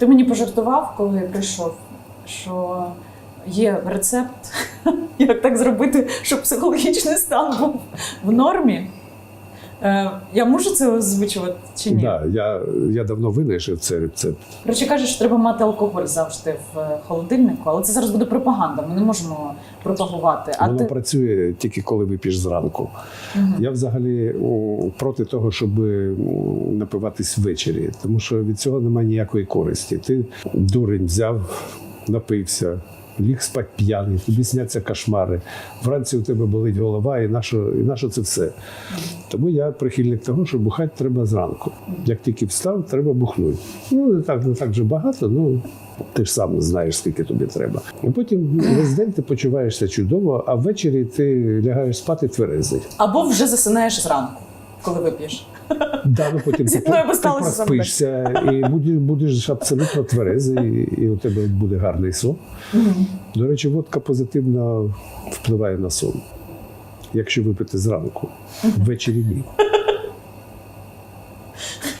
Ти мені пожартував, коли прийшов, що є рецепт, як так зробити, щоб психологічний стан був в нормі. Е, я можу це озвучувати чи ні? Да, я, я давно винайшов цей рецепт. Коротше кажуть, що треба мати алкоголь завжди в е, холодильнику, але це зараз буде пропаганда. Ми не можемо пропагувати. А Воно ти працює тільки коли вип'єш зранку. Мгм. Я взагалі проти того, щоб напиватись ввечері, тому що від цього немає ніякої користі. Ти дурень взяв, напився. Ліг спать п'яний, тобі сняться кошмари. Вранці у тебе болить голова, і на що, і на що це все. Тому я прихильник того, що бухати треба зранку. Як тільки встав, треба бухнути. Ну, не так, не так же багато, ну ти ж сам знаєш, скільки тобі треба. І потім весь день ти почуваєшся чудово, а ввечері ти лягаєш спати тверезий. або вже засинаєш зранку, коли вип'єш. Да, ну потім ти, проспишся і будеш, будеш абсолютно тверезий, і у тебе буде гарний сон. Угу. До речі, водка позитивно впливає на сон. Якщо випити зранку, ввечері ні.